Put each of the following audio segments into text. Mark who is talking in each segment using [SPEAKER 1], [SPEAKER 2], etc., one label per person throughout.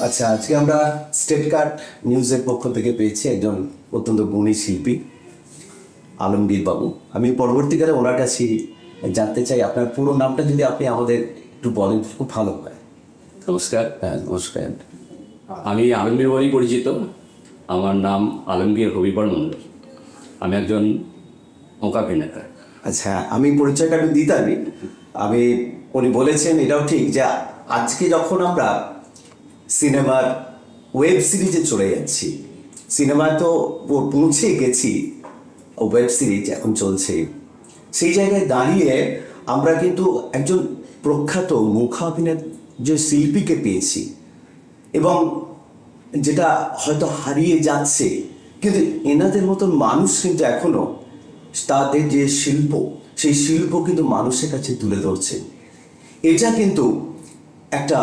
[SPEAKER 1] আচ্ছা আজকে আমরা স্টেট কার্ড নিউজের পক্ষ থেকে পেয়েছি একজন অত্যন্ত গুণী শিল্পী আলমগীর বাবু। আমি পরবর্তীকালে ওনার কাছে জানতে চাই আপনার পুরো নামটা যদি আপনি আমাদের একটু বলেন খুব ভালো হয়।
[SPEAKER 2] নমস্কার।
[SPEAKER 1] হ্যাঁ নমস্কার।
[SPEAKER 2] আমি আলমগীর বলেই পরিচিত। আমার নাম আলমগীর হবিবর মন্ডল আমি একজন মোকাভিনেতা
[SPEAKER 1] আচ্ছা আমি পরিচয়টা একটু দিতামই আমি উনি বলেছেন এটাও ঠিক যে আজকে যখন আমরা সিনেমার ওয়েব সিরিজে চলে যাচ্ছি। সিনেমায় তো পৌঁছে গেছি ওয়েব সিরিজ এখন চলছে। সেই জায়গায় দাঁড়িয়ে আমরা কিন্তু একজন প্রখ্যাত মুখাভিনয় যে শিল্পীকে পেয়েছি এবং যেটা হয়তো হারিয়ে যাচ্ছে, কিন্তু এনাদের মতন মানুষ কিন্তু এখনও তাদের যে শিল্প, সেই শিল্প কিন্তু মানুষের কাছে তুলে ধরছে। এটা কিন্তু একটা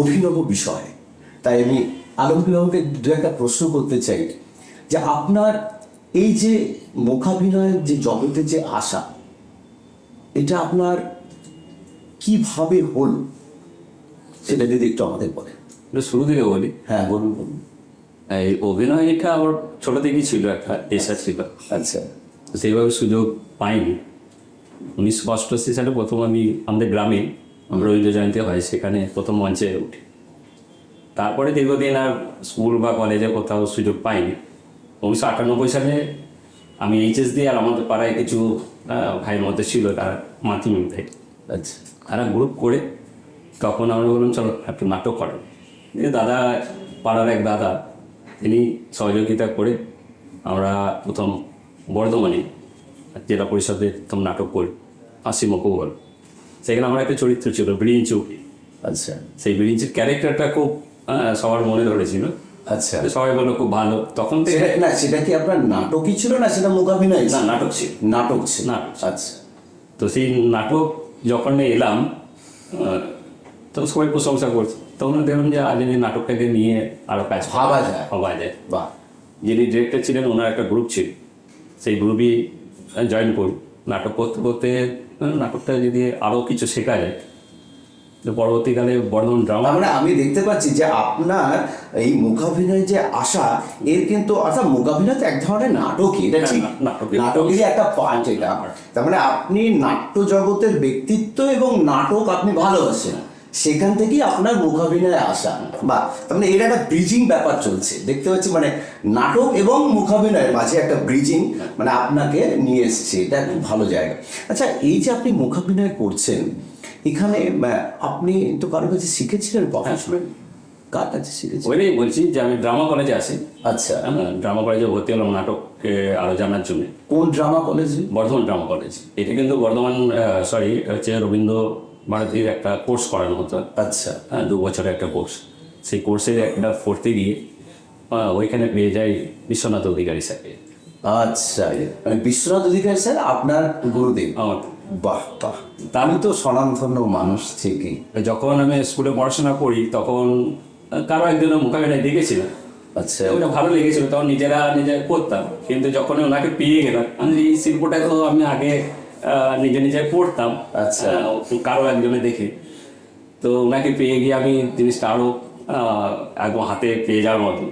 [SPEAKER 1] অভিনব বিষয়। তাই আমি আলমগীর বাবুকে দু একটা প্রশ্ন করতে চাই যে আপনার এই যে মুখাভিনয়ের যে জগতে যে আশা এটা আপনার কীভাবে হল? সেটা যদি একটু আমাদের
[SPEAKER 2] বলে শুরু থেকে বলি।
[SPEAKER 1] হ্যাঁ। বলুন বলুন।
[SPEAKER 2] এই অভিনয়টা আমার ছোটো থেকেই ছিল একটা পেশা ছিল।
[SPEAKER 1] আচ্ছা।
[SPEAKER 2] সেইভাবে সুযোগ পাইনি। উনিশশো অষ্টআশি সালে প্রথম আমি আমাদের গ্রামে রবীন্দ্র জয়ন্তী হয় সেখানে প্রথম মঞ্চে উঠি। তারপরে দীর্ঘদিন আর স্কুল বা কলেজে কোথাও সুযোগ পাইনি। উনিশশো আটানব্বই সালে আমি এইচএস দিয়ে আর আমাদের পাড়ায় কিছু ভাইয়ের মধ্যে ছিল তারা মাধ্যমিক ভাই
[SPEAKER 1] আচ্ছা।
[SPEAKER 2] তারা গ্রুপ করে তখন আমরা বললাম চলো একটু নাটক করেন দিয়ে দাদা পাড়ার এক দাদা তিনি সহযোগিতা করে আমরা প্রথম বর্ধমানে জেলা পরিষদের প্রথম নাটক করি হাসি মকুবল সেখানে আমার একটা চরিত্র ছিল ব্রিঞ্চ
[SPEAKER 1] আচ্ছা।
[SPEAKER 2] সেই ব্রিঞ্চের ক্যারেক্টারটা খুব সবার মনে ধরেছিল।
[SPEAKER 1] আচ্ছা।
[SPEAKER 2] সবাই বলল খুব ভালো। তখন
[SPEAKER 1] না সেটা কি আপনার নাটকই ছিল না সেটা মুখাভিনয়
[SPEAKER 2] না নাটক ছিল।
[SPEAKER 1] নাটক ছিল।
[SPEAKER 2] নাটক
[SPEAKER 1] আচ্ছা।
[SPEAKER 2] তো সেই নাটক যখন এলাম তো সবাই প্রশংসা করছে। তখন দেখলাম যে আজ এই নাটকটাকে নিয়ে আরও কাজ
[SPEAKER 1] ভাবা যায়।
[SPEAKER 2] ভাবা যায়।
[SPEAKER 1] বাহ।
[SPEAKER 2] যিনি ডিরেক্টর ছিলেন ওনার একটা গ্রুপ ছিল। সেই গ্রুপই জয়েন করি। নাটক করতে করতে নাটকটা যদি আরও কিছু শেখা যায় পরবর্তীকালে বর্ধমান ড্রামা
[SPEAKER 1] মানে আমি দেখতে পাচ্ছি যে আপনার এই মুখাভিনয় যে আশা এর কিন্তু অর্থাৎ মুখাভিনয় তো এক ধরনের নাটকই এটা ঠিক?
[SPEAKER 2] হ্যাঁ, নাটকই।
[SPEAKER 1] নাটকেরই একটা পার্ট এটা। তার মানে আপনি নাট্য জগতের ব্যক্তিত্ব এবং নাটক আপনি ভালোবাসেন সেখান থেকেই আপনার মুখাভিনয় আসা বা তার মানে এর একটা ব্রিজিং ব্যাপার চলছে। দেখতে পাচ্ছি মানে নাটক এবং মুখাভিনয়ের মাঝে একটা ব্রিজিং মানে আপনাকে নিয়ে এসছে। এটা খুব ভালো জায়গা। আচ্ছা এই যে আপনি মুখাভিনয় করছেন এখানে আপনি তো কারোর কাছে শিখেছিলেন? প্রফেশনাল কার কাছে শিখেছেন
[SPEAKER 2] ওইটাই বলছি যে আমি ড্রামা কলেজে আসি
[SPEAKER 1] আচ্ছা।
[SPEAKER 2] হ্যাঁ ড্রামা কলেজে ভর্তি হলাম নাটককে আরও জানার জন্য।
[SPEAKER 1] কোন ড্রামা কলেজে
[SPEAKER 2] বর্ধমান ড্রামা কলেজ এটা কিন্তু বর্ধমান সরি হচ্ছে রবীন্দ্র ভারতীর একটা কোর্স করানো হতো।
[SPEAKER 1] আচ্ছা।
[SPEAKER 2] হ্যাঁ দু বছরের একটা কোর্স সেই কোর্সে একটা পড়তে গিয়ে ওইখানে পেয়ে যাই বিশ্বনাথ অধিকারী স্যারকে।
[SPEAKER 1] আচ্ছা বিশ্বনাথ অধিকারী স্যার আপনার গুরুদেব।
[SPEAKER 2] আমার
[SPEAKER 1] বাহ বাহ। আমি তো স্বনামধন্য মানুষ থেকেই
[SPEAKER 2] যখন আমি স্কুলে পড়াশোনা করি তখন কারও একজনের মুখাভিনয় দেখেছিলাম।
[SPEAKER 1] আচ্ছা।
[SPEAKER 2] ওটা ভালো লেগেছিল তখন নিজেরা নিজে করতাম। কিন্তু যখন ওনাকে পেয়ে গেলাম আমি এই শিল্পটা তো আমি আগে নিজে নিজে পড়তাম
[SPEAKER 1] আচ্ছা।
[SPEAKER 2] কারও একজনে দেখে। তো ওনাকে পেয়ে গিয়ে আমি জিনিসটা আরও একদম হাতে পেয়ে যাওয়ার মতো।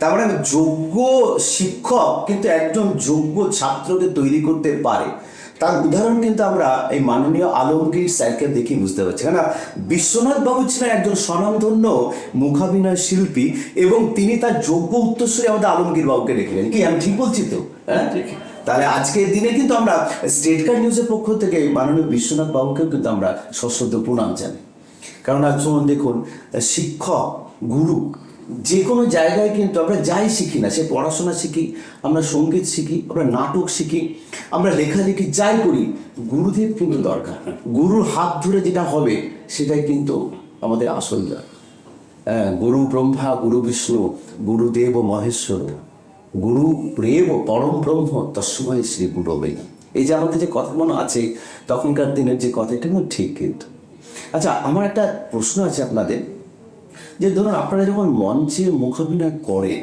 [SPEAKER 1] তার মানে যোগ্য শিক্ষক কিন্তু একজন যোগ্য ছাত্রকে তৈরি করতে পারে। তার উদাহরণ কিন্তু আমরা এই মাননীয় আলমগীর স্যারকে দেখে বুঝতে পারছি। কেন বিশ্বনাথ বাবু ছিলেন একজন স্বনামধন্য মুখাভিনয় শিল্পী এবং তিনি তার যোগ্য উত্তরসূরি আমাদের আলমগীর বাবুকে রেখেলেন কি আমি ঠিক বলছি তো? হ্যাঁ? তাহলে আজকের দিনে কিন্তু আমরা স্টেট কার্ড নিউজের পক্ষ থেকে মাননীয় বিশ্বনাথ বাবুকেও কিন্তু আমরা সশ্রদ্ধ প্রণাম আজ শুনুন দেখুন শিক্ষক গুরু যে কোনো জায়গায় কিন্তু আমরা যাই শিখি না। সে পড়াশোনা শিখি আমরা সংগীত শিখি আমরা নাটক শিখি আমরা লেখালেখি যাই করি গুরুদেব কিন্তু দরকার। গুরুর হাত ধরে যেটা হবে সেটাই কিন্তু আমাদের আসল হ্যাঁ, গুরু ব্রহ্মা গুরু বিষ্ণু গুরুদেব মহেশ্বর গুরু প্রেম পরম ব্রহ্ম তস্ময় শ্রী গুরু গুরবে। এই যে আমাদের যে কথা মনে আছে তখনকার দিনের যে কথা এটা ঠিক কিন্তু। আচ্ছা আমার একটা প্রশ্ন আছে আপনাদের। যে ধরুন আপনারা যখন মঞ্চে মুখাভিনয় করেন,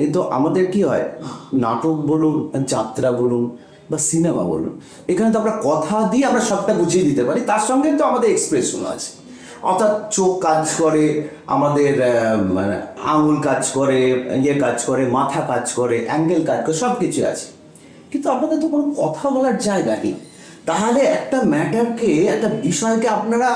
[SPEAKER 1] এই তো আমাদের কি হয়? নাটক বলুন, যাত্রা বলুন বা সিনেমা বলুন, এখানে তো আমরা কথা দিয়ে আমরা সবটা বুঝিয়ে দিতে পারি। তার সঙ্গে তো আমাদের এক্সপ্রেশন আছে। অর্থাৎ চোখ কাজ করে, আমাদের মানে আঙুল কাজ করে ইয়ে কাজ করে, মাথা কাজ করে অ্যাঙ্গেল কাজ করে সব কিছু আছে। কিন্তু আপনাদের তো কোনো কথা বলার জায়গা নেই। তাহলে একটা ম্যাটারকে একটা বিষয়কে আপনারা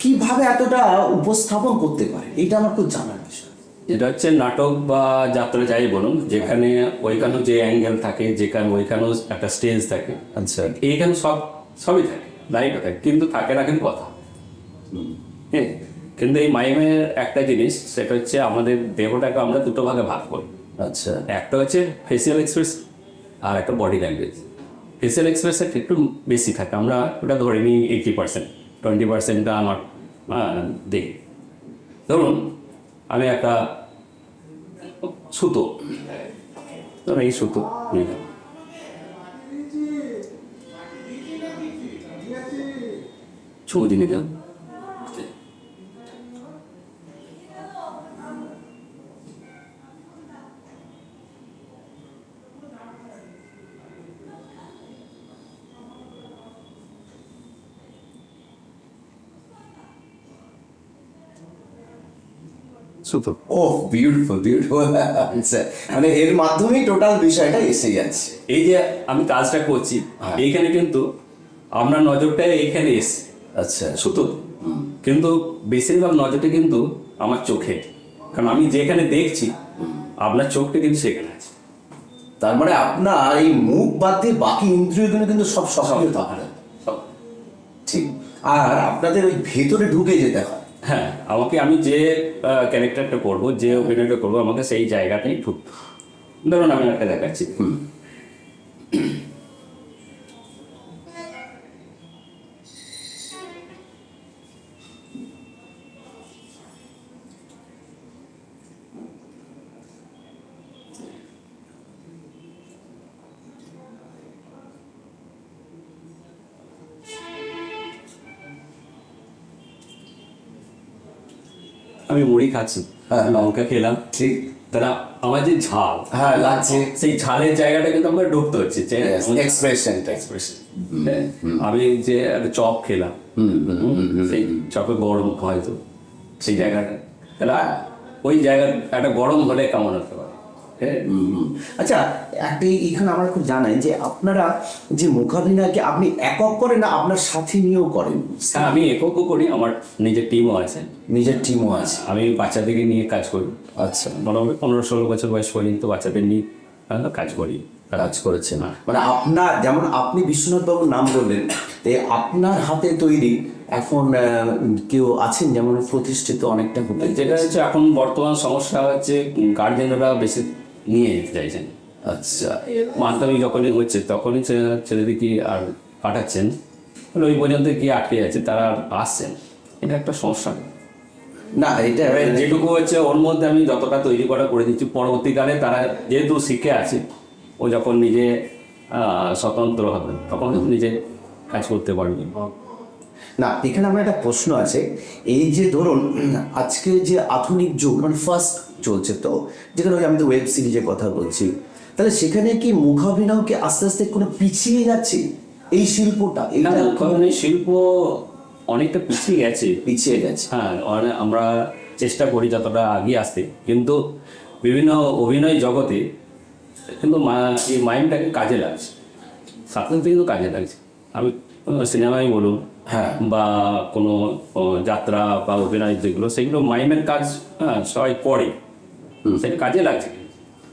[SPEAKER 1] কীভাবে এতটা উপস্থাপন করতে পারেন এটা আমার খুব জানার বিষয়।
[SPEAKER 2] এটা হচ্ছে নাটক বা যাত্রা যাই বলুন যেখানে ওইখানেও যে অ্যাঙ্গেল থাকে যেখানে ওইখানেও একটা স্টেজ থাকে
[SPEAKER 1] আচ্ছা।
[SPEAKER 2] এইখানে সব সবই থাকে লাইটও থাকে কিন্তু থাকে না কিন্তু কথা। হ্যাঁ কিন্তু এই মাইমের একটা জিনিস সেটা হচ্ছে আমাদের দেহটাকে আমরা দুটো ভাগে ভাগ করি।
[SPEAKER 1] আচ্ছা।
[SPEAKER 2] একটা হচ্ছে ফেসিয়াল এক্সপ্রেস আর একটা বডি ল্যাঙ্গুয়েজ ফেসিয়াল এক্সপ্রেসের একটু বেশি থাকে আমরা ওটা ধরে নিই এইটি পার্সেন্ট টোয়েন্টি পার্সেন্টটা আমার দেই ধরুন আমি একটা সুতো ধরুন এই সুতো নিলাম। দিনে নিলাম সুতো।
[SPEAKER 1] ও বিউটিফুল বিউটিফুল মানে এর মাধ্যমেই টোটাল বিষয়টা এসে যাচ্ছে।
[SPEAKER 2] এই যে আমি কাজটা করছি এইখানে কিন্তু আপনার নজরটা এইখানে এসে
[SPEAKER 1] আচ্ছা।
[SPEAKER 2] সুতো। কিন্তু বেশিরভাগ নজরটা কিন্তু আমার চোখে। কারণ আমি যেখানে দেখছি আপনার চোখটা কিন্তু সেখানে আছে।
[SPEAKER 1] তার মানে আপনার এই মুখ বাদ দিয়ে বাকি ইন্দ্রিয়গুলো কিন্তু সব সক্রিয় থাকে।
[SPEAKER 2] সব।
[SPEAKER 1] ঠিক। আর আপনাদের ওই ভেতরে ঢুকে যেতে হয়
[SPEAKER 2] হ্যাঁ আমাকে আমি যে ক্যারেক্টারটা করব, যে অভিনয়টা করব, আমাকে সেই জায়গাটাই ঢুক ধরুন আমি একটা দেখাচ্ছি আমি মুড়ি খাচ্ছি।
[SPEAKER 1] হ্যাঁ।
[SPEAKER 2] লঙ্কা খেলাম।
[SPEAKER 1] ঠিক।
[SPEAKER 2] তারা আমার যে ঝাল
[SPEAKER 1] হ্যাঁ লাগছে।
[SPEAKER 2] সেই ঝালের জায়গাটা কিন্তু আমাকে ঢুকতে হচ্ছে যে
[SPEAKER 1] এক্সপ্রেশনটা
[SPEAKER 2] expression। হ্যাঁ, আমি যে একটা চপ খেলাম সেই চপে গরম হয়তো সেই জায়গাটা। তাহলে ওই জায়গা একটা গরম হলে কেমন হতে পারে? হ্যাঁ
[SPEAKER 1] আচ্ছা একটা এখানে আমার খুব জানাই যে আপনারা যে মোকাবিলাকে আপনি একক করেন না আপনার সাথী নিয়েও করেন?
[SPEAKER 2] হ্যাঁ আমি এককও করি আমার নিজের টিমও আছে।
[SPEAKER 1] নিজের টিমও আছে।
[SPEAKER 2] আমি বাচ্চাদেরকে নিয়ে কাজ করি।
[SPEAKER 1] আচ্ছা।
[SPEAKER 2] মোটামুটি পনেরো ষোলো বছর বয়স পর্যন্ত বাচ্চাদের নিয়ে কাজ করি।
[SPEAKER 1] কাজ করেছেন। মানে আপনার যেমন আপনি বিশ্বনাথ বাবুর নাম বললেন তো আপনার হাতে তৈরি এখন কেউ আছেন যেমন প্রতিষ্ঠিত অনেকটা
[SPEAKER 2] যেটা হচ্ছে এখন বর্তমান সমস্যা হচ্ছে গার্জেনরা বেশি নিয়ে যেতে চাইছেন
[SPEAKER 1] আচ্ছা
[SPEAKER 2] মাধ্যমিক যখনই হচ্ছে তখনই ছেলেদেরকে আর পাঠাচ্ছেন? ওই পর্যন্ত কি আটকে যাচ্ছে তারা আর আসছেন? এটা একটা সমস্যা।
[SPEAKER 1] না এটা
[SPEAKER 2] যেটুকু হচ্ছে ওর মধ্যে আমি যতটা তৈরি করা করে দিচ্ছি পরবর্তীকালে তারা যেহেতু শিখে আছে ও যখন নিজে স্বতন্ত্র হবে তখন নিজে কাজ করতে পারবে।
[SPEAKER 1] না এখানে আমার একটা প্রশ্ন আছে। এই যে ধরুন আজকে যে আধুনিক যুগ মানে ফার্স্ট চলছে তো যেখানে ওই আমি তো ওয়েব সিরিজের কথা বলছি তাহলে সেখানে কি মুখাভিনয়কে আস্তে আস্তে কোনো পিছিয়ে যাচ্ছে? এই শিল্পটা
[SPEAKER 2] না, শিল্প অনেকটা পিছিয়ে গেছে।
[SPEAKER 1] পিছিয়ে গেছে।
[SPEAKER 2] হ্যাঁ আমরা চেষ্টা করি যতটা এগিয়ে আসতে। কিন্তু বিভিন্ন অভিনয় জগতে কিন্তু মা- এই মাইন্ডটাকে কাজে লাগছে। সাথে সাথে কিন্তু কাজে লাগছে। আমি সিনেমাই বলুন। বা কোনো যাত্রা বা অভিনয় যেগুলো সেগুলো মাইমের কাজ হ্যাঁ সবাই করে। সেটা কাজে লাগছে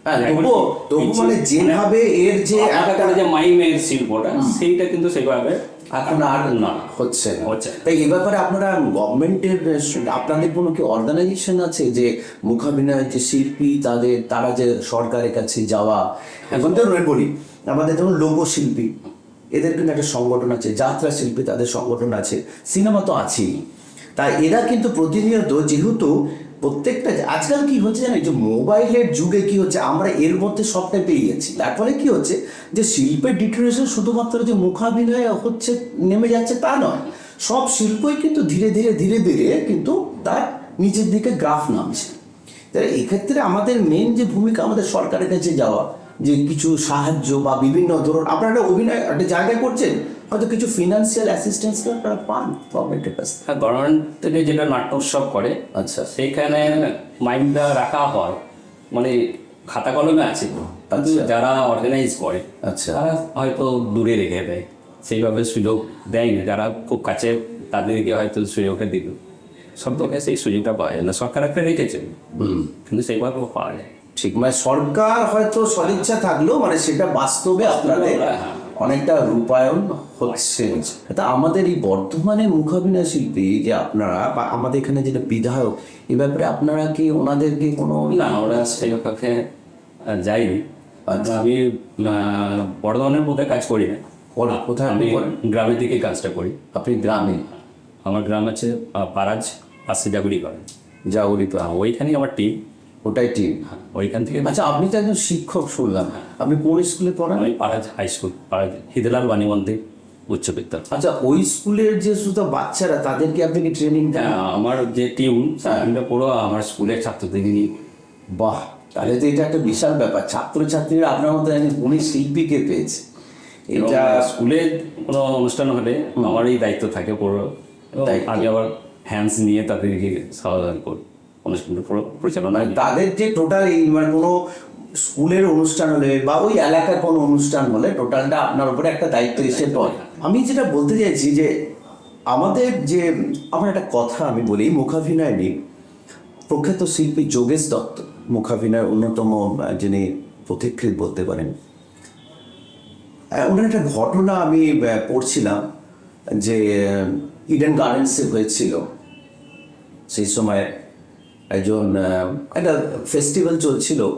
[SPEAKER 1] হ্যাঁ তবুও তবু মানে যেভাবে এর যে একটা
[SPEAKER 2] যে মাইমের শিল্পটা সেইটা কিন্তু সেভাবে
[SPEAKER 1] এখন আর
[SPEAKER 2] না।
[SPEAKER 1] হচ্ছে না। তাই এই ব্যাপারে আপনারা গভর্নমেন্টের আপনাদের কোনো কি অর্গানাইজেশন আছে যে মুখাভিনয় যে শিল্পী তাদের তারা যে সরকারের কাছে যাওয়া? এখন তো নয় বলি আমাদের যেমন লোকশিল্পী। এদের কিন্তু একটা সংগঠন আছে, যাত্রা শিল্পী তাদের সংগঠন আছে, সিনেমা তো আছেই। তাই এরা কিন্তু প্রতিনিয়ত যেহেতু প্রত্যেকটা, আজকাল কি হচ্ছে জানেন যে মোবাইলের যুগে কি হচ্ছে, আমরা এর মধ্যে সবটাই পেয়ে যাচ্ছি। তার ফলে কি হচ্ছে, যে শিল্পের ডিটোরেশন শুধুমাত্র যে মুখাভিনয় হচ্ছে, নেমে যাচ্ছে তা নয়, সব শিল্পই কিন্তু ধীরে ধীরে ধীরে ধীরে কিন্তু তার নিচের দিকে গ্রাফ নামছে। তাহলে এক্ষেত্রে আমাদের মেন যে ভূমিকা আমাদের সরকারের কাছে যাওয়া যে কিছু সাহায্য বা বিভিন্ন ধরুন আপনারা একটা অভিনয় একটা জায়গায় করছেন হয়তো কিছু ফিনান্সিয়াল অ্যাসিস্ট্যান্স আপনারা পান গভর্নমেন্টের কাছে
[SPEAKER 2] হ্যাঁ গভর্নমেন্ট থেকে যেটা নাট্য উৎসব করে
[SPEAKER 1] আচ্ছা।
[SPEAKER 2] সেইখানে মাইন্ডটা রাখা হয় মানে খাতা কলমে আছে কিন্তু
[SPEAKER 1] আচ্ছা।
[SPEAKER 2] যারা অর্গানাইজ করে
[SPEAKER 1] আচ্ছা।
[SPEAKER 2] হয়তো দূরে রেখে দেয় সেইভাবে সুযোগ দেয় না যারা খুব কাছে তাদেরকে হয়তো সুযোগটা দিল সব লোকের সেই সুযোগটা পাওয়া যায় না সরকার একটা রেখেছে কিন্তু সেইভাবে পাওয়া যায়
[SPEAKER 1] ঠিক। মানে সরকার হয়তো সদিচ্ছা থাকলেও মানে সেটা বাস্তবে আপনাদের
[SPEAKER 2] হ্যাঁ।
[SPEAKER 1] অনেকটা রূপায়ণ হচ্ছে। তা আমাদের এই বর্তমানে মুখাভিনয় শিল্পী যে আপনারা বা আমাদের এখানে যেটা বিধায়ক এ ব্যাপারে আপনারা কি ওনাদেরকে কোনো
[SPEAKER 2] না ওরা সেইভাবে আহ, যাইনি আমি আহ, বর্ধমানের মধ্যে কাজ করি না।
[SPEAKER 1] কোথায়
[SPEAKER 2] আমি গ্রামের দিকে কাজটা করি।
[SPEAKER 1] আপনি গ্রামে?
[SPEAKER 2] আমার গ্রাম আছে পারাজ পাশে জাগুড়ি করে
[SPEAKER 1] বলি তো
[SPEAKER 2] ওইখানেই আমার টিম
[SPEAKER 1] ওটাই ঠিক
[SPEAKER 2] ওইখান থেকে
[SPEAKER 1] আচ্ছা আপনি তো একজন শিক্ষক শুনলাম। আপনি কোন স্কুলে পড়ান?
[SPEAKER 2] আমি পারাজ হাই স্কুল পারাজ হিদলাল বাণী মন্দির উচ্চ বিদ্যালয়।
[SPEAKER 1] আচ্ছা ওই স্কুলের যে শুধু বাচ্চারা তাদেরকে আপনি কি ট্রেনিং দেন?
[SPEAKER 2] হ্যাঁ, আমার যে টিম টিমটা পুরো আমার স্কুলের ছাত্রদের নিয়ে
[SPEAKER 1] বাহ তাহলে তো এটা একটা বিশাল ব্যাপার। ছাত্রছাত্রীরা আপনার মতো গুণী শিল্পীকে পেয়েছে। এটা
[SPEAKER 2] স্কুলে কোনো অনুষ্ঠান হলে আমারই দায়িত্ব থাকে পুরো। আমি আবার হ্যান্ডস নিয়ে তাদেরকে সাবধান করি। অনুষ্ঠানটা পুরো পরিচালনা
[SPEAKER 1] মানে তাদের যে টোটাল এই মানে কোনো স্কুলের অনুষ্ঠান হলে বা ওই এলাকার কোনো অনুষ্ঠান হলে টোটালটা আপনার উপরে একটা দায়িত্ব এসে পড়ে। আমি যেটা বলতে চাইছি যে আমাদের যে আমার একটা কথা আমি বলি মুখাভিনয় নিয়ে প্রখ্যাত শিল্পী যোগেশ দত্ত মুখাভিনয়ের অন্যতম যিনি পথিকৃৎ বলতে পারেন। ওনার একটা ঘটনা আমি পড়ছিলাম যে ইডেন গার্ডেন্সে হয়েছিল। সেই সময় একজন একটা ফেস্টিভ্যাল চলছিল।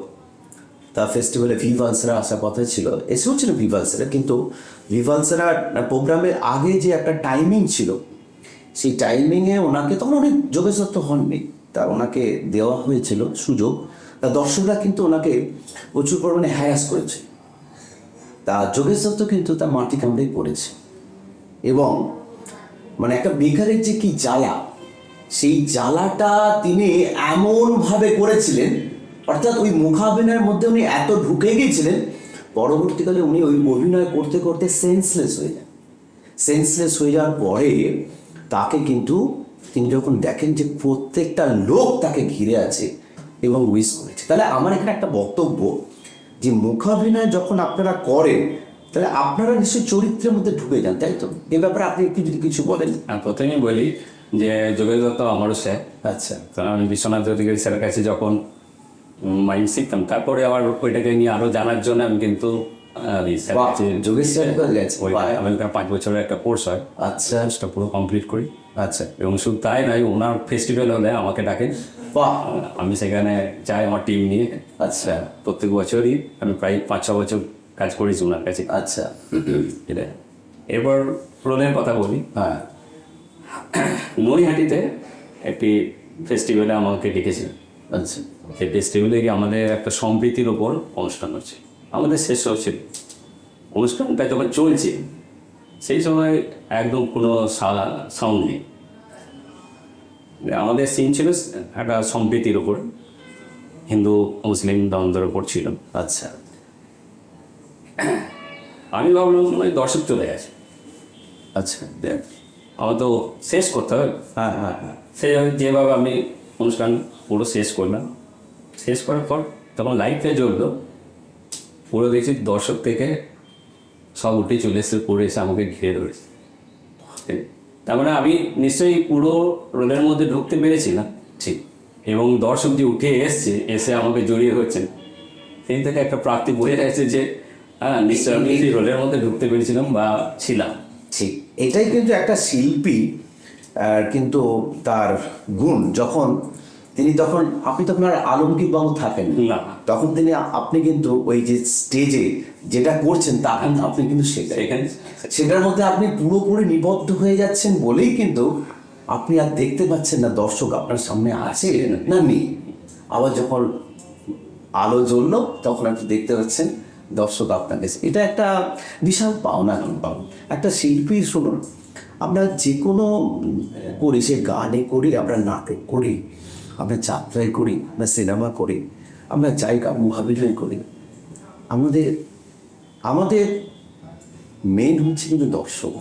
[SPEAKER 1] তা ফেস্টিভ্যালে ভিভালসরা আসার কথা ছিল। এসেও ছিল ভিভালসরা কিন্তু ভিভালসরা প্রোগ্রামের আগে যে একটা টাইমিং ছিল, সেই টাইমিংয়ে ওনাকে তখন অনেক যোগেশ হননি। তা ওনাকে দেওয়া হয়েছিল সুযোগ। তা দর্শকরা কিন্তু ওনাকে প্রচুর পরিমাণে হ্যারাস করেছে। তা যোগেশ কিন্তু তার মাটি কামড়ে পড়েছে। এবং মানে একটা বেকারের যে কি জ্বালা সেই জ্বালাটা তিনি এমনভাবে করেছিলেন, অর্থাৎ ওই মুখাভিনয়ের মধ্যে উনি এত ঢুকে গিয়েছিলেন, পরবর্তীকালে উনি ওই অভিনয় করতে করতে সেন্সলেস হয়ে যান। সেন্সলেস হয়ে যাওয়ার পরে তাকে কিন্তু তিনি যখন দেখেন যে প্রত্যেকটা লোক তাকে ঘিরে আছে এবং উইস করেছে। তাহলে আমার এখানে একটা বক্তব্য যে মুখাভিনয় যখন আপনারা করেন, তাহলে আপনারা নিশ্চয়ই চরিত্রের মধ্যে ঢুকে যান, তাই তো? এ ব্যাপারে আপনি একটু যদি কিছু বলেন।
[SPEAKER 2] আর প্রথমেই বলি যে যোগেশ দত্ত আমারও স্যার।
[SPEAKER 1] আচ্ছা।
[SPEAKER 2] কারণ আমি বিশ্বনাথ অধিকারী স্যারের কাছে যখন মাইন্ড শিখতাম তারপরে আবার ওইটাকে নিয়ে আরও জানার জন্য আমি কিন্তু
[SPEAKER 1] যোগেশ গেছেন,
[SPEAKER 2] আমি পাঁচ বছরের একটা কোর্স হয়।
[SPEAKER 1] আচ্ছা।
[SPEAKER 2] সেটা পুরো কমপ্লিট করি।
[SPEAKER 1] আচ্ছা।
[SPEAKER 2] এবং শুধু তাই নয় ওনার ফেস্টিভ্যাল হলে আমাকে ডাকেন আমি সেখানে যাই আমার টিম নিয়ে।
[SPEAKER 1] আচ্ছা।
[SPEAKER 2] প্রত্যেক বছরই আমি প্রায় পাঁচ ছ বছর কাজ করেছি ওনার কাছে।
[SPEAKER 1] আচ্ছা।
[SPEAKER 2] এটা এরপর রোলের কথা বলি।
[SPEAKER 1] হ্যাঁ।
[SPEAKER 2] নৈহাটিতে একটি ফেস্টিভ্যালে আমাকে ডেকেছিল।
[SPEAKER 1] আচ্ছা।
[SPEAKER 2] সেই ফেস্টিভ্যালে গিয়ে আমাদের একটা সম্প্রীতির ওপর অনুষ্ঠান হচ্ছে। আমাদের শেষ হচ্ছিল অনুষ্ঠানটা যখন চলছে সেই সময় একদম কোনো সাউন্ড নেই। আমাদের সিন ছিল একটা সম্প্রীতির ওপর। হিন্দু মুসলিম দ্বন্দ্বের ওপর ছিল।
[SPEAKER 1] আচ্ছা।
[SPEAKER 2] আমি ভাবলাম দর্শক চলে গেছে।
[SPEAKER 1] আচ্ছা
[SPEAKER 2] দেখ। আমার তো শেষ করতে হবে।
[SPEAKER 1] হ্যাঁ হ্যাঁ হ্যাঁ।
[SPEAKER 2] সেই যেভাবে আমি অনুষ্ঠান পুরো শেষ করলাম। শেষ করার পর তখন লাইটটা জ্বললো পুরো দেখছি দর্শক থেকে সব উঠে চলে এসে পুরো এসে আমাকে ঘিরে ধরেছে। তার মানে আমি নিশ্চয়ই পুরো রোলের মধ্যে ঢুকতে পেরেছিলাম ঠিক। এবং দর্শক যে উঠে এসছে এসে আমাকে জড়িয়ে হচ্ছেন সেই থেকে একটা প্রাপ্তি বোঝা যাচ্ছে যে হ্যাঁ নিশ্চয়ই আমি রোলের মধ্যে ঢুকতে পেরেছিলাম বা ছিলাম।
[SPEAKER 1] ঠিক। এটাই কিন্তু একটা শিল্পী কিন্তু তার গুণ। যখন তিনি তখন আপনি তখন আর আলমগীর বাবু থাকেন।
[SPEAKER 2] না।
[SPEAKER 1] তখন তিনি আপনি কিন্তু ওই যে স্টেজে যেটা করছেন তখন আপনি কিন্তু
[SPEAKER 2] এখানে
[SPEAKER 1] সেটার মধ্যে আপনি পুরোপুরি নিবদ্ধ হয়ে যাচ্ছেন বলেই কিন্তু আপনি আর দেখতে পাচ্ছেন না দর্শক আপনার সামনে আছে। না নেই। আবার যখন আলো জ্বললো তখন আপনি দেখতে পাচ্ছেন দর্শক আপনাকে এটা একটা বিশাল পাওনা পাওনা একটা শিল্পী শুনুন আমরা যে কোনো করি, সে গানে করি আমরা নাটক করি আমরা যাত্রায় করি আমরা সিনেমা করি আমরা জায়গা মুহাবিলয় করি, আমাদের আমাদের মেন হচ্ছে কিন্তু দর্শক।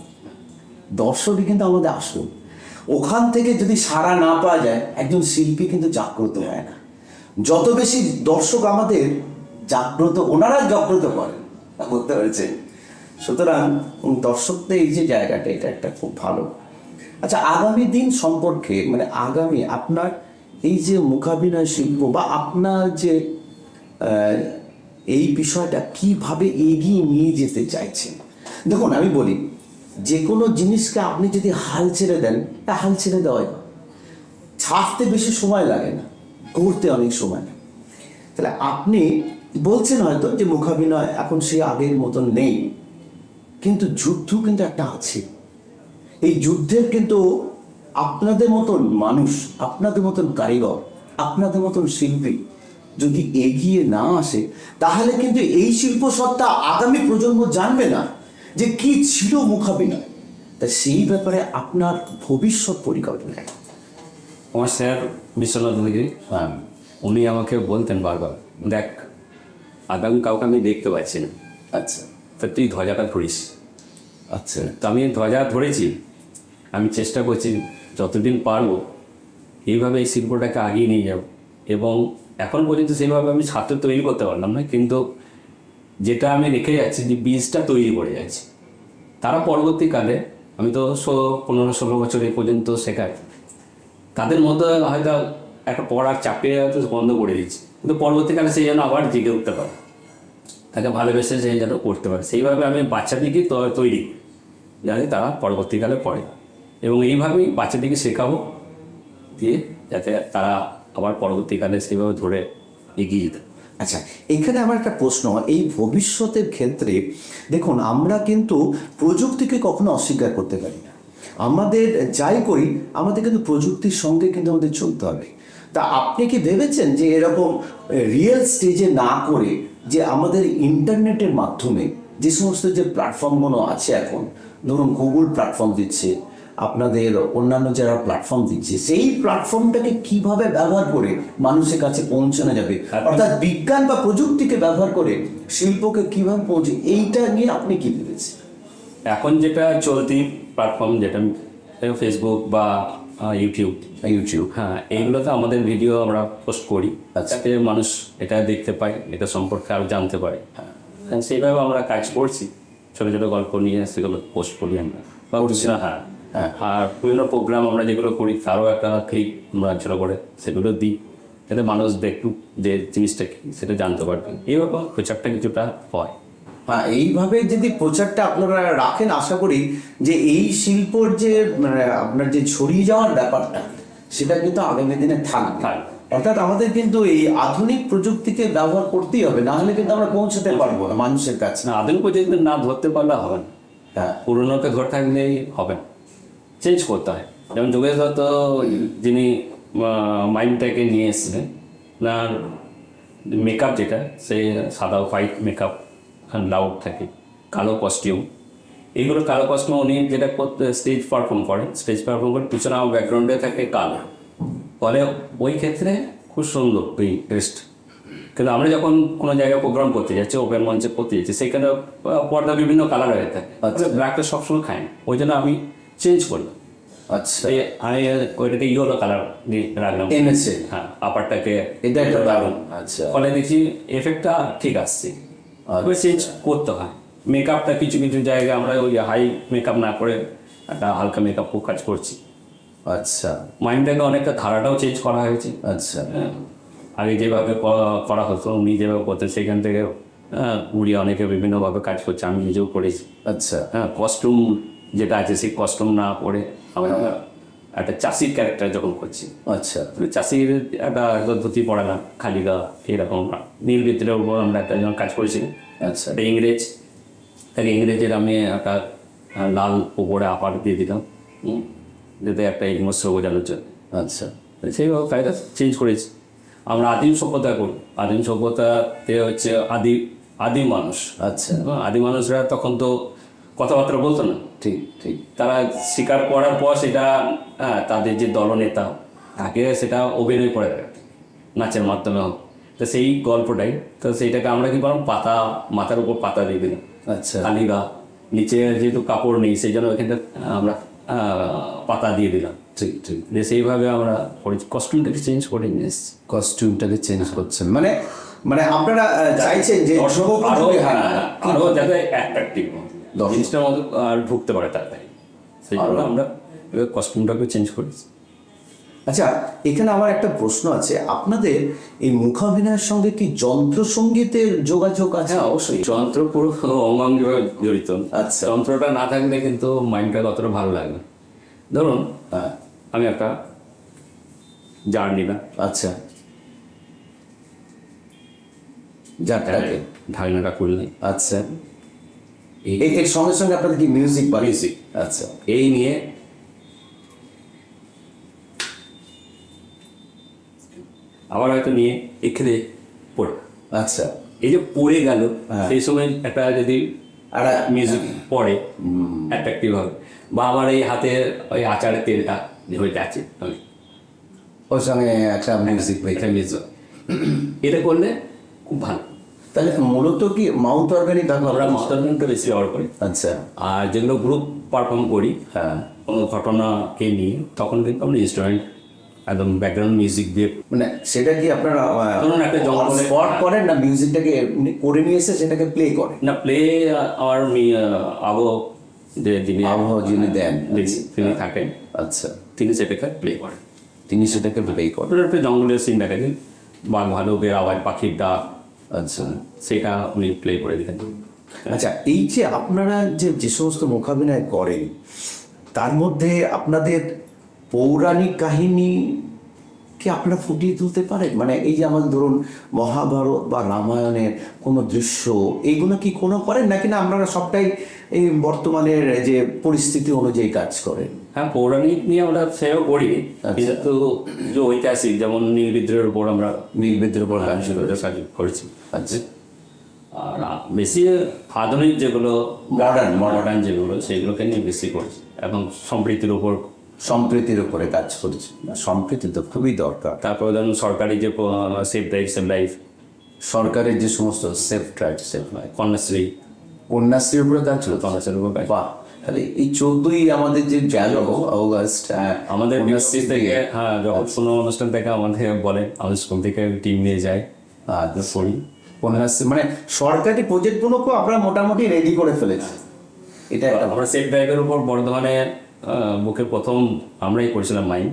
[SPEAKER 1] দর্শকই কিন্তু আমাদের আসল। ওখান থেকে যদি সাড়া না পাওয়া যায়, একজন শিল্পী কিন্তু জাগ্রত হয় না। যত বেশি দর্শক আমাদের জাগ্রত, ওনারা জাগ্রত করেন। বলতে পেরেছেন? সুতরাং দর্শকদের এই যে জায়গাটা, এটা একটা খুব ভালো। আচ্ছা আগামী দিন সম্পর্কে মানে আগামী আপনার এই যে মুখাভিনয় শিল্প বা আপনার যে এই বিষয়টা কীভাবে এগিয়ে নিয়ে যেতে চাইছেন? দেখুন, আমি বলি যে কোনো জিনিসকে আপনি যদি হাল ছেড়ে দেন, তা হাল ছেড়ে দেওয়াই ছাড়তে বেশি সময় লাগে না, করতে অনেক সময় তাহলে আপনি বলছেন হয়তো যে মুখাভিনয় এখন সে আগের মতন নেই। কিন্তু যুদ্ধ কিন্তু একটা আছে। এই যুদ্ধের কিন্তু আপনাদের মতন মানুষ, আপনাদের মতন কারিগর, আপনাদের মতন শিল্পী যদি এগিয়ে না আসে, তাহলে কিন্তু এই শিল্প সত্তা আগামী প্রজন্ম জানবে না যে কি ছিল মুখাভিনয়। তা সেই ব্যাপারে আপনার ভবিষ্যৎ পরিকল্পনা
[SPEAKER 2] আমার স্যার বিশ্বনাথ
[SPEAKER 1] হ্যাঁ
[SPEAKER 2] উনি আমাকে বলতেন বারবার, দেখ আগামী কাউকে আমি দেখতে পাচ্ছি না।
[SPEAKER 1] আচ্ছা।
[SPEAKER 2] তা তুই ধ্বজাটা ধরিস?
[SPEAKER 1] আচ্ছা।
[SPEAKER 2] তো আমি ধ্বজা ধরেছি। আমি চেষ্টা করছি যতদিন পারব এইভাবে এই শিল্পটাকে আগিয়ে নিয়ে যাব। এবং এখন পর্যন্ত সেইভাবে আমি ছাত্র তৈরি করতে পারলাম না কিন্তু যেটা আমি রেখে যাচ্ছি যে বীজটা তৈরি করে যাচ্ছি তারা পরবর্তীকালে আমি তো ষোলো পনেরো ষোলো বছর এই পর্যন্ত শেখাই তাদের মধ্যে হয়তো একটা পড়ার চাপিয়ে হয়তো বন্ধ করে দিচ্ছি কিন্তু পরবর্তীকালে সেই যেন আবার জেগে উঠতে পারে। তাকে ভালোবেসে সেই যেন করতে পারে। সেইভাবে আমি বাচ্চাদেরকে তৈরি, যাতে তারা পরবর্তীকালে পড়ে। এবং এইভাবেই বাচ্চাদেরকে শেখাবো দিয়ে যাতে তারা আবার পরবর্তীকালে সেইভাবে ধরে এগিয়ে যেতে
[SPEAKER 1] আচ্ছা এখানে আমার একটা প্রশ্ন। এই ভবিষ্যতের ক্ষেত্রে দেখুন, আমরা কিন্তু প্রযুক্তিকে কখনো অস্বীকার করতে পারি না। আমাদের যাই করি, আমাদের কিন্তু প্রযুক্তির সঙ্গে কিন্তু আমাদের চলতে হবে। তা আপনি কি ভেবেছেন যে এরকম রিয়েল স্টেজে না করে যে আমাদের ইন্টারনেটের মাধ্যমে যে সমস্ত যে প্ল্যাটফর্মগুলো আছে এখন ধরুন গুগল প্ল্যাটফর্ম দিচ্ছে আপনাদের অন্যান্য যারা প্ল্যাটফর্ম দিচ্ছে সেই প্ল্যাটফর্মটাকে কীভাবে ব্যবহার করে মানুষের কাছে পৌঁছানো যাবে? অর্থাৎ বিজ্ঞান বা প্রযুক্তিকে ব্যবহার করে শিল্পকে কীভাবে পৌঁছে এইটা নিয়ে আপনি কি ভেবেছেন?
[SPEAKER 2] এখন যেটা চলতি প্ল্যাটফর্ম যেটা ফেসবুক বা ইউটিউব
[SPEAKER 1] ইউটিউব
[SPEAKER 2] হ্যাঁ এইগুলোতে আমাদের ভিডিও আমরা পোস্ট করি।
[SPEAKER 1] আচ্ছা।
[SPEAKER 2] মানুষ এটা দেখতে পায় এটা সম্পর্কে আরও জানতে পারে। হ্যাঁ। সেইভাবে আমরা কাজ করছি। ছোটো ছোটো গল্প নিয়ে সেগুলো পোস্ট করি আমরা। বা উঠছি না হ্যাঁ।
[SPEAKER 1] হ্যাঁ।
[SPEAKER 2] আর বিভিন্ন প্রোগ্রাম আমরা যেগুলো করি তারও একটা ক্লিপ আমরা ছোটো করে সেগুলো দিই। যাতে মানুষ দেখুক যে জিনিসটা কি সেটা জানতে পারবে। এইরকম প্রচারটা কিছুটা হ্যাঁ।
[SPEAKER 1] এইভাবে যদি প্রচারটা আপনারা রাখেন আশা করি যে এই শিল্পর যে মানে আপনার যে ছড়িয়ে যাওয়ার ব্যাপারটা সেটা কিন্তু আগামী দিনে থাকবে। অর্থাৎ আমাদের কিন্তু এই আধুনিক প্রযুক্তিকে ব্যবহার করতেই হবে না হলে কিন্তু আমরা পৌঁছাতে পারব না মানুষের কাছে।
[SPEAKER 2] না আধুনিক প্রযুক্তি না ধরতে পারলে হবে না।
[SPEAKER 1] হ্যাঁ।
[SPEAKER 2] পুরোনোকে ধরে থাকলেই হবে না। চেঞ্জ করতে হয়। যেমন যোগেশ দত্ত যিনি মাইন্ডটাকে নিয়ে এসেছিলেন না মেকআপ যেটা সে সাদা হোয়াইট মেকআপ লাউড থাকে। কালো কস্টিউম এইগুলো কালো কস্টিউম উনি যেটা করতে স্টেজ পারফর্ম করেন। স্টেজ পারফর্ম করে পিছনে আমার ব্যাকগ্রাউন্ডে থাকে কালো। ফলে ওই ক্ষেত্রে খুব সুন্দর ওই ড্রেসটা কিন্তু আমরা যখন কোনো জায়গায় প্রোগ্রাম করতে যাচ্ছি ওপেন মঞ্চে করতে যাচ্ছি সেখানে পর্দা বিভিন্ন কালার হয়ে থাকে।
[SPEAKER 1] আচ্ছা।
[SPEAKER 2] ব্ল্যাকটা সবসময় খাই না। ওই জন্য আমি চেঞ্জ করলাম।
[SPEAKER 1] আচ্ছা।
[SPEAKER 2] এই আমি ওইটাকে ইয়েলো কালার দিয়ে রাখলাম।
[SPEAKER 1] এনেছে।
[SPEAKER 2] হ্যাঁ আপারটাকে
[SPEAKER 1] এটা একটা দারুণ। আচ্ছা।
[SPEAKER 2] ফলে দেখছি এফেক্টটা ঠিক আসছে। চেঞ্জ করতে হয়। মেকআপটা কিছু কিছু জায়গায় আমরা ওই হাই মেকআপ না করে একটা হালকা মেকআপ কাজ করছি।
[SPEAKER 1] আচ্ছা।
[SPEAKER 2] মাইন্ডটাকে অনেকটা ধারাটাও চেঞ্জ করা হয়েছে।
[SPEAKER 1] আচ্ছা।
[SPEAKER 2] হ্যাঁ, আগে যেভাবে করা হতো উনি যেভাবে করতেন সেখান থেকে হ্যাঁ, উড়িয়ে অনেকে বিভিন্নভাবে কাজ করছে আমি নিজেও করেছি।
[SPEAKER 1] আচ্ছা।
[SPEAKER 2] হ্যাঁ কস্টিউম যেটা আছে সেই কস্টিউম না পরে আমরা একটা চাষির ক্যারেক্টার যখন করছি।
[SPEAKER 1] আচ্ছা।
[SPEAKER 2] চাষির একটা একদম ধুতি পড়ে না খালি গা এরকম নীল ভিতরের উপর আমরা একটা যখন কাজ করেছি
[SPEAKER 1] আচ্ছা।
[SPEAKER 2] একটা ইংরেজ তাকে ইংরেজের আমি একটা লাল উপরে আপার দিয়ে দিলাম যাতে একটা ইমোশন বোঝানোর জন্য
[SPEAKER 1] আচ্ছা।
[SPEAKER 2] সেইভাবে কাজটা চেঞ্জ করেছি। আমরা আদিম সভ্যতা করি। আদিম সভ্যতাতে হচ্ছে আদি আদিম মানুষ।
[SPEAKER 1] আচ্ছা।
[SPEAKER 2] আদিম মানুষরা তখন তো কথাবার্তা বলতো না।
[SPEAKER 1] ঠিক ঠিক।
[SPEAKER 2] তারা স্বীকার করার পর সেটা হ্যাঁ, তাদের যে দলনেতা তাকে সেটা অভিনয় করে নাচের মাধ্যমে হোক। তো সেই গল্পটাই তো সেইটাকে আমরা কি করলাম পাতা মাথার উপর পাতা দিয়ে দিলাম।
[SPEAKER 1] আচ্ছা।
[SPEAKER 2] কালিগা নিচে যেহেতু কাপড় নেই সেই জন্য ওখানটা আমরা পাতা দিয়ে দিলাম।
[SPEAKER 1] ঠিক ঠিক।
[SPEAKER 2] যে সেইভাবে আমরা কস্টিউমটাকে চেঞ্জ করে নিয়ে এসেছি।
[SPEAKER 1] কস্টিউমটাকে চেঞ্জ করছেন। মানে মানে আপনারা চাইছেন যে আরও
[SPEAKER 2] হ্যাঁ
[SPEAKER 1] হ্যাঁ,
[SPEAKER 2] আরও যাতে অ্যাট্রাকটিভ
[SPEAKER 1] দর্শক-
[SPEAKER 2] জিনিসটার মধ্যে আর ঢুকতে পারে তাড়াতাড়ি। সেই জন্য আমরা এবার কস্টিউমটাকে চেঞ্জ করেছি।
[SPEAKER 1] আচ্ছা এখানে আমার একটা প্রশ্ন আছে। আপনাদের এই মুখাভিনয়ের সঙ্গে কি যন্ত্র সঙ্গীতের যোগাযোগ আছে?
[SPEAKER 2] হ্যাঁ অবশ্যই। যন্ত্র পুরো অঙ্গাঙ্গিভাবে জড়িত।
[SPEAKER 1] আচ্ছা।
[SPEAKER 2] যন্ত্রটা না থাকলে কিন্তু মাইন্ডটা ততটা ভালো লাগবে? ধরুন
[SPEAKER 1] হ্যাঁ।
[SPEAKER 2] আমি একটা জার নিলাম।
[SPEAKER 1] আচ্ছা। যাত্রাকে
[SPEAKER 2] ঢাকনাটা খুললাম।
[SPEAKER 1] আচ্ছা। এর সঙ্গে সঙ্গে আপনাদের কি মিউজিক বা
[SPEAKER 2] Music।
[SPEAKER 1] আচ্ছা
[SPEAKER 2] এই নিয়ে আবার হয়তো নিয়ে এখানে পড়ে।
[SPEAKER 1] আচ্ছা।
[SPEAKER 2] এই যে পড়ে গেল
[SPEAKER 1] হ্যাঁ।
[SPEAKER 2] সেই সময় একটা যদি
[SPEAKER 1] আর
[SPEAKER 2] মিউজিক পড়ে অ্যাট্রাকটিভ হবে। বা আমার এই হাতে ওই আচারের তেলটা হয়ে যাচ্ছে আমি
[SPEAKER 1] ওর সঙ্গে একটা মিউজিক
[SPEAKER 2] এটা মিউজিক এটা করলে খুব ভালো।
[SPEAKER 1] তাহলে মূলত কি মাউন্ট অর্গানিক ব্যবহার
[SPEAKER 2] আমরা
[SPEAKER 1] করছেন?
[SPEAKER 2] মাস্টারটা বেশি ব্যবহার করি।
[SPEAKER 1] আচ্ছা।
[SPEAKER 2] আর যেগুলো গ্রুপ পারফর্ম করি
[SPEAKER 1] হ্যাঁ।
[SPEAKER 2] কোনো ঘটনাকে নিয়ে তখন কিন্তু আমরা ইনস্ট্রুমেন্ট একদম ব্যাকগ্রাউন্ড মিউজিক দিয়ে
[SPEAKER 1] মানে সেটা কি আপনারা
[SPEAKER 2] ধরুন একটা জঙ্গলে-
[SPEAKER 1] স্পট করেন না মিউজিকটাকে করে নিয়ে এসে সেটাকে প্লে করেন?
[SPEAKER 2] না প্লে আমার মি- আবহ যে যিনি
[SPEAKER 1] আবহাওয়া যিনি দেন।
[SPEAKER 2] তিনি থাকেন।
[SPEAKER 1] আচ্ছা।
[SPEAKER 2] তিনি সেটাকে প্লে করেন।
[SPEAKER 1] তিনি সেটাকে প্লে করেন।
[SPEAKER 2] জঙ্গলের সিন দেখা যায়। বাঘ ভালুকের আওয়াজ পাখির ডাক।
[SPEAKER 1] আচ্ছা।
[SPEAKER 2] সেটা উনি প্লে করে দিতেন।
[SPEAKER 1] আচ্ছা এই যে আপনারা যে যে সমস্ত মোকাবিনায় করেন তার মধ্যে আপনাদের পৌরাণিক কাহিনী কি আপনারা ফুটিয়ে তুলতে পারেন? মানে এই যে আমাদের ধরুন মহাভারত বা রামায়ণের কোনো দৃশ্য এইগুলো কি কোনো করেন? নাকি না আপনারা সবটাই এই বর্তমানের যে পরিস্থিতি অনুযায়ী কাজ করেন
[SPEAKER 2] হ্যাঁ পৌরাণিক নিয়ে আমরা সেও করি
[SPEAKER 1] আচ্ছা।
[SPEAKER 2] কিন্তু যে ঐতিহাসিক যেমন নীল বিদ্রোহের উপর আমরা
[SPEAKER 1] নির্বেদের উপর গান শুরু
[SPEAKER 2] কাজ করেছি।
[SPEAKER 1] আচ্ছা।
[SPEAKER 2] আর বেশি আধুনিক যেগুলো
[SPEAKER 1] modern।
[SPEAKER 2] মডার্ন যেগুলো সেগুলোকে নিয়ে বেশি করছি। এবং সম্প্রীতির উপর
[SPEAKER 1] সম্প্রীতির উপরে কাজ করছে। সম্প্রীতি তো খুবই দরকার।
[SPEAKER 2] তারপরে ধরুন সরকারি যে সেফ লাইফ সেভ লাইফ
[SPEAKER 1] সরকারের যে সমস্ত safe drive save life
[SPEAKER 2] Kanyashree.
[SPEAKER 1] কন্যাশ্রীর উপরে কাজ ছিল
[SPEAKER 2] কন্যাশ্রীর উপর কাজ।
[SPEAKER 1] বাহ তাহলে এই চোদ্দই আমাদের যে গেল অগস্ট
[SPEAKER 2] আমাদের
[SPEAKER 1] কন্যাশ্রী
[SPEAKER 2] থেকে হ্যাঁ যখন কোনো অনুষ্ঠান থেকে আমাদের বলে আমাদের স্কুল থেকে টিম নিয়ে যায়
[SPEAKER 1] আচ্ছা,
[SPEAKER 2] করি
[SPEAKER 1] কন্যাশ্রী মানে সরকারি প্রজেক্টগুলোকেও আমরা মোটামুটি রেডি করে ফেলেছি। এটা
[SPEAKER 2] আমরা সেফ ড্রাইভের উপর বর্ধমানে মুখে প্রথম আমরাই করেছিলাম মাইন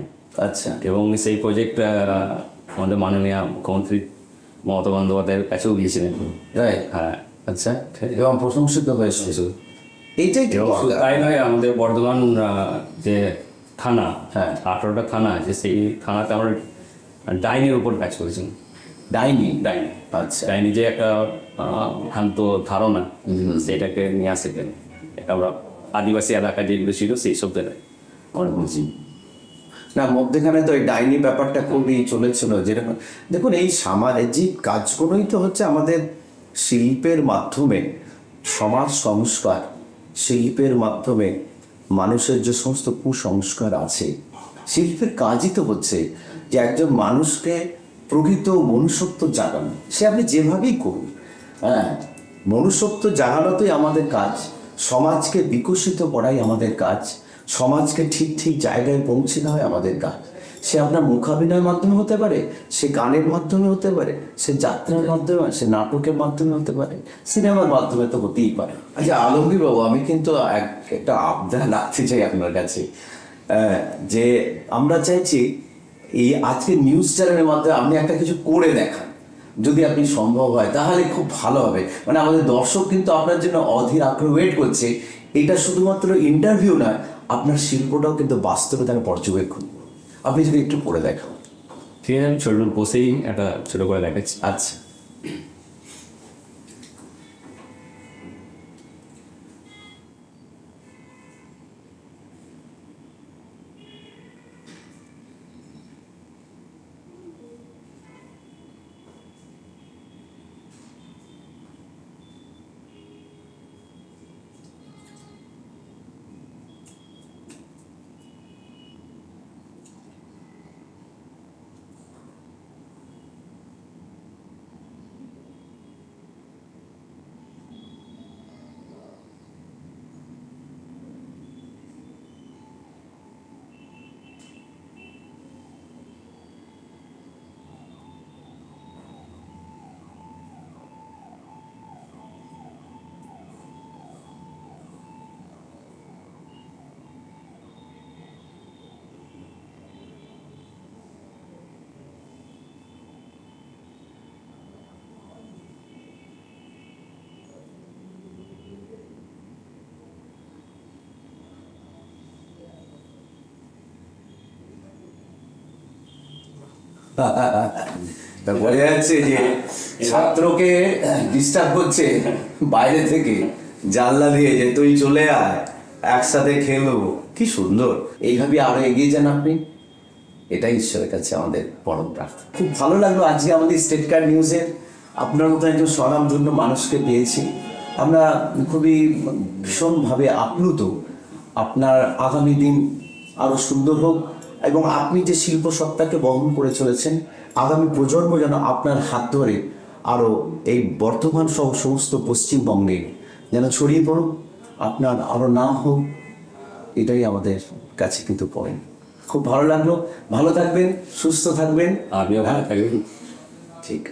[SPEAKER 1] আচ্ছা।
[SPEAKER 2] এবং সেই প্রজেক্ট আমাদের মাননীয় মুখ্যমন্ত্রী মমতা বন্দ্যোপাধ্যায়ের কাছেও গিয়েছিলেন।
[SPEAKER 1] তাই
[SPEAKER 2] হ্যাঁ।
[SPEAKER 1] আচ্ছা এবং প্রশংসিত হয়েছে এইটাই
[SPEAKER 2] তাই নয় আমাদের বর্ধমান যে থানা
[SPEAKER 1] হ্যাঁ।
[SPEAKER 2] আঠারোটা থানা আছে সেই থানাতে আমরা ডাইনির উপর কাজ করেছিলাম
[SPEAKER 1] ডাইনি?
[SPEAKER 2] ডাইনি।
[SPEAKER 1] আচ্ছা।
[SPEAKER 2] ডাইনি যে একটা ভ্রান্ত ধারণা সেটাকে নিয়ে আসে কেন? এটা আমরা আদিবাসী এলাকা যেগুলো ছিল সেই সব জায়গায় আমরা বলছি
[SPEAKER 1] না মধ্যেখানে তো এই ডাইনি ব্যাপারটা খুবই চলেছিল যেরকম দেখুন এই সামাজিক কাজগুলোই তো হচ্ছে আমাদের শিল্পের মাধ্যমে, সমাজ সংস্কার, শিল্পের মাধ্যমে মানুষের যে সমস্ত কুসংস্কার আছে শিল্পের কাজই তো হচ্ছে যে একজন মানুষকে প্রকৃত মনুষ্যত্ব জাগানো। সে আপনি যেভাবেই করুন হ্যাঁ মনুষ্যত্ব জাগানোতেই আমাদের কাজ, সমাজকে বিকশিত করাই আমাদের কাজ, সমাজকে ঠিক ঠিক জায়গায় পৌঁছে দেওয়াই আমাদের কাজ। সে আপনার মুখাভিনয়ের মাধ্যমে হতে পারে, সে গানের মাধ্যমে হতে পারে, সে যাত্রার মাধ্যমে সে নাটকের মাধ্যমে হতে পারে, সিনেমার মাধ্যমে তো হতেই পারে আচ্ছা আলমগীর বাবু, আমি কিন্তু এক- একটা আবদার রাখতে চাই আপনার কাছে যে আমরা চাইছি এই আজকে নিউজ চ্যানেলের মাধ্যমে আপনি একটা কিছু করে দেখান, যদি আপনি সম্ভব হয়, তাহলে খুব ভালো হবে মানে আমাদের দর্শক কিন্তু আপনার জন্য অধীর আগ্রহ ওয়েট করছে, এটা শুধুমাত্র ইন্টারভিউ নয়, আপনার শিল্পটাও কিন্তু বাস্তবে তাকে পর্যবেক্ষণ। আপনি যদি একটু পড়ে দেখান।
[SPEAKER 2] ঠিক আছে, আমি ছোট বসেই একটা ছোট করে দেখাচ্ছি।
[SPEAKER 1] আচ্ছা। তা বোঝা যাচ্ছে যে ছাত্রকে ডিস্টার্ব করছে বাইরে থেকে, জানলা দিয়ে যে তুই চলে আয়, একসাথে খেলব কি সুন্দর। এইভাবে আরও এগিয়ে যান আপনি। এটাই ঈশ্বরের কাছে আমাদের পরম প্রার্থনা। খুব ভালো লাগল আজকে আমাদের স্টেট কার্ড নিউজের আপনার মতো একজন স্বনামধন্য মানুষকে পেয়েছি। আমরা খুবই ভীষণভাবে আপ্লুত। আপনার আগামী দিন আরও সুন্দর হোক। এবং আপনি যে শিল্প সত্তাকে বহন করে চলেছেন আগামী প্রজন্ম যেন আপনার হাত ধরে আরও এই বর্তমান সহ সমস্ত পশ্চিমবঙ্গে যেন ছড়িয়ে পড়ুক আপনার আরও নাম হোক এটাই আমাদের কাছে কিন্তু পয়েন্ট খুব ভালো লাগল। ভালো থাকবেন সুস্থ থাকবেন।
[SPEAKER 2] আমিও ভালো থাকবেন
[SPEAKER 1] ঠিক।